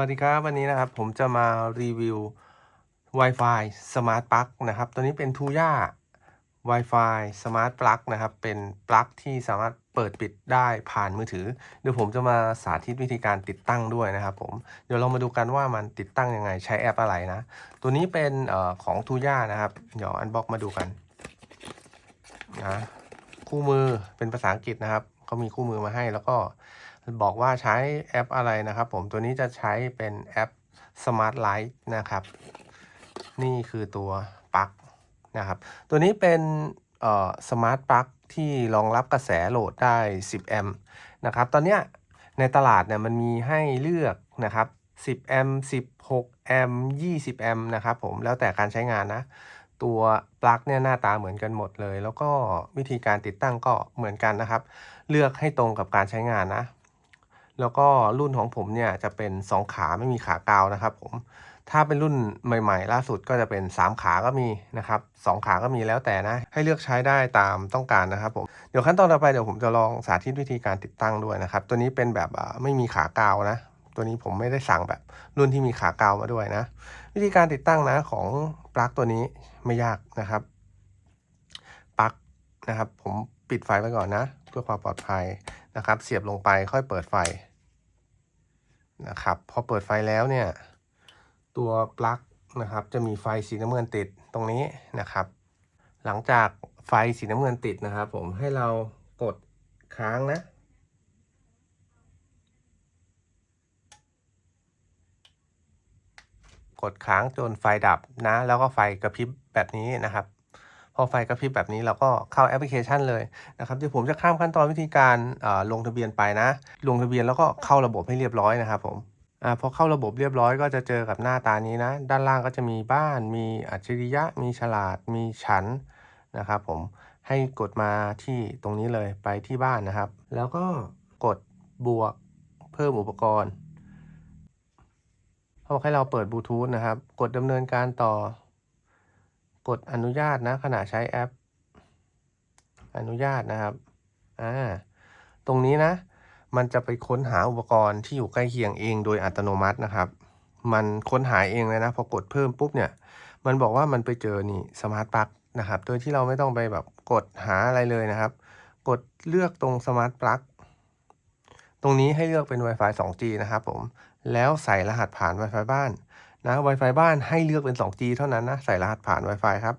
วัสดีครับวันนี้นะครับผมจะมารีวิว Wi-Fi Smart Plug นะครับ ตัวนี้เป็น Tuya Wi-Fi Smart Plug นะครับ เป็นปลั๊กที่สามารถเปิดปิดได้ผ่านมือถือ เดี๋ยวผมจะมาสาธิตวิธีการติดตั้งด้วยนะครับผม เดี๋ยวเรามาดูกันว่ามันติดตั้งยังไงใช้แอปอะไรนะ ตัวนี้เป็นออของ Tuya นะครับ เดี๋ยวอันบ็อกมาดูกันนะคู่มือเป็นภาษาอังกฤษนะครับเขามีคู่มือมาให้แล้วก็ บอกว่าใช้แอปอะไรนะครับ ผมตัวนี้จะใช้เป็นแอป Smart Light นะครับ นี่คือตัวปลั๊กนะครับ ตัวนี้เป็นเอ่อ Smart Plug ที่รองรับกระแสโหลดได้ 10 แอมป์นะครับตอนนี้ในตลาดเนี่ยมันมีให้เลือกนะครับ 10 แอมป์16 แอมป์20 แอมป์นะครับผมแล้วแต่การใช้งานนะ ตัวปลั๊กเนี่ยหน้าตาเหมือนกันหมดเลย แล้วก็วิธีการติดตั้งก็เหมือนกันนะครับ เลือกให้ตรงกับการใช้งานนะ แล้วก็รุ่นของผมเนี่ยจะเป็น 2 ขาไม่มีขากาวนะครับ ผมถ้าเป็นรุ่นใหม่ๆ ล่าสุดก็จะเป็น 3 ขาก็มีนะครับ2ขาก็มีแล้วแต่นะ ให้เลือกใช้ได้ตามต้องการนะครับผมเดี๋ยวขั้นตอนต่อไปเดี๋ยวผมจะลองสาธิตวิธีการติดตั้งด้วยนะครับ ตัวนี้เป็นแบบไม่มีขากาวนะ ตัวนี้ผมไม่ได้สั่งแบบรุ่นที่มีขากาวมาด้วยนะ วิธีการติดตั้งนะของปลั๊กตัวนี้ไม่ยากนะครับปลั๊กนะครับ ผมปิดไฟไว้ก่อนนะ เพื่อความปลอดภัย นะครับ เสียบลงไปค่อยเปิดไฟนะครับ พอเปิดไฟแล้วเนี่ย ตัวปลั๊กนะครับ จะมีไฟสีน้ำเงินติดตรงนี้นะครับ หลังจากไฟสีน้ำเงินติดนะครับ ผมให้เรากดค้างนะกดค้างจนไฟดับนะ แล้วก็ไฟกระพริบแบบนี้นะครับ พอไฟกระพริบแบบนี้เราก็เข้าแอปพลิเคชันเลยนะครับเดี๋ยวผมจะข้ามขั้นตอนวิธีการลงทะเบียนไปนะ ลงทะเบียนแล้วก็เข้าระบบให้เรียบร้อยนะครับผมอพอเข้าระบบเรียบร้อยก็จะเจอกับหน้าตานี้นะ ด้านล่างก็จะมีบ้าน มีอัจฉริยะ มีฉลาด มีฉันนะครับผมให้กดมาที่ตรงนี้เลยไปที่บ้านนะครับ แล้วก็กดบวกเพิ่มอุปกรณ์เขาบอกให้เราเปิดบลูทูธนะครับ กดดำเนินการต่อ กดอนุญาตนะขณะใช้แอป อนุญาตนะครับอ่าตรงนี้นะ มันจะไปค้นหาอุปกรณ์ที่อยู่ใกล้เคียงเองโดยอัตโนมัตินะครับ มันค้นหาเองเลยนะพอกดเพิ่มปุ๊บเนี่ย มันบอกว่ามันไปเจอนี่สมาร์ทปลั๊กนะครับ โดยที่เราไม่ต้องไปแบบกดหาอะไรเลยนะครับ กดเลือกตรงสมาร์ทปลั๊กตรงนี้ให้เลือกเป็น Wi-Fi 2G นะครับผม แล้วใส่รหัสผ่าน Wi-Fi บ้าน นะ Wi-Fi บ้านให้เลือกเป็น 2G เท่านั้นนะ ใส่รหัสผ่าน Wi-Fi ครับ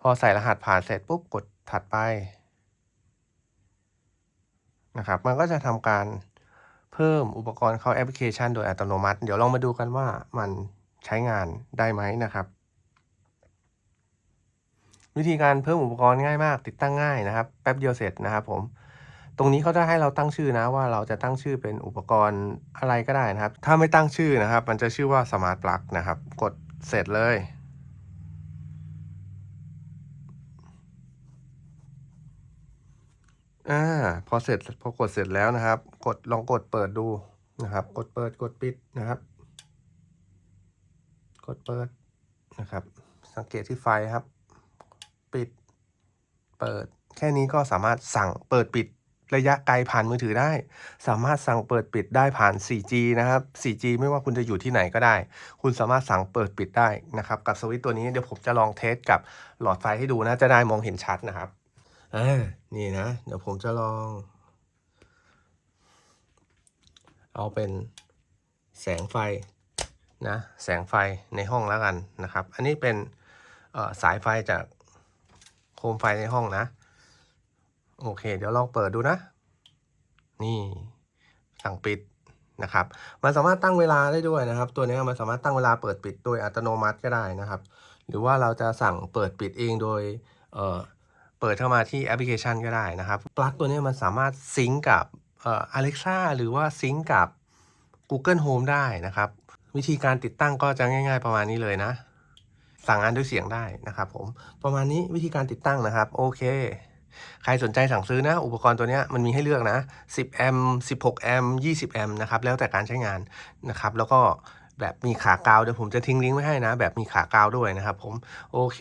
พอใส่รหัสผ่านเสร็จปุ๊บกดถัดไปนะครับ มันก็จะทำการเพิ่มอุปกรณ์เข้าแอปพลิเคชันโดยอัตโนมัติ เดี๋ยวลองมาดูกันว่ามันใช้งานได้ไหมนะครับ วิธีการเพิ่มอุปกรณ์ง่ายมาก ติดตั้งง่ายนะครับ แป๊บเดียวเสร็จนะครับผม ตรงนี้เขาจะให้เราตั้งชื่อนะว่าเราจะตั้งชื่อเป็นอุปกรณ์อะไรก็ได้นะครับ ถ้าไม่ตั้งชื่อนะครับ มันจะชื่อว่า Smart Plug นะครับ กดเสร็จเลย อ่าพอเสร็จพอกดเสร็จแล้วนะครับ กดลองกดเปิดดูนะครับ กดเปิดกดปิดนะครับ กดเปิดนะครับ สังเกตที่ไฟครับ ปิด เปิดแค่นี้ก็สามารถสั่งเปิดปิด ระยะไกลผ่านมือถือได้ สามารถสั่งเปิดปิดได้ผ่าน 4G นะครับ 4G ไม่ว่าคุณจะอยู่ที่ไหนก็ได้ คุณสามารถสั่งเปิดปิดได้นะครับ กับสวิตตัวนี้เดี๋ยวผมจะลองเทสกับหลอดไฟให้ดูนะ จะได้มองเห็นชัดนะครับอ่านี่นะ เดี๋ยวผมจะลอง เอาเป็นแสงไฟนะแสงไฟในห้องแล้วกันนะครับ อันนี้เป็นสายไฟจากโคมไฟในห้องนะ โอเค เดี๋ยวลองเปิดดูนะ นี่สั่งปิดนะครับมันสามารถตั้งเวลาได้ด้วยนะครับ ตัวนี้มันสามารถตั้งเวลาเปิดปิดโดยอัตโนมัติก็ได้นะครับ หรือว่าเราจะสั่งเปิดปิดเองโดยเออเปิดเข้ามาที่แอปพลิเคชันก็ได้นะครับปลั๊กตัวนี้มันสามารถซิงกับเอ่อ Alexa หรือว่าซิงกับ Google Home ได้นะครับ วิธีการติดตั้งก็จะง่าย ๆ ประมาณนี้เลยนะ สั่งงานด้วยเสียงได้นะครับผมประมาณนี้วิธีการติดตั้งนะครับ โอเค ใครสนใจสั่งซื้อนะ อุปกรณ์ตัวนี้มันมีให้เลือกนะ 10 แอมป์ 16 แอมป์ 20 แอมป์นะครับ แล้วแต่การใช้งานนะครับ แล้วก็แบบมีขากาวเดี๋ยวผมจะทิ้งลิงก์ไว้ให้นะ แบบมีขากาวด้วยนะครับผม โอเค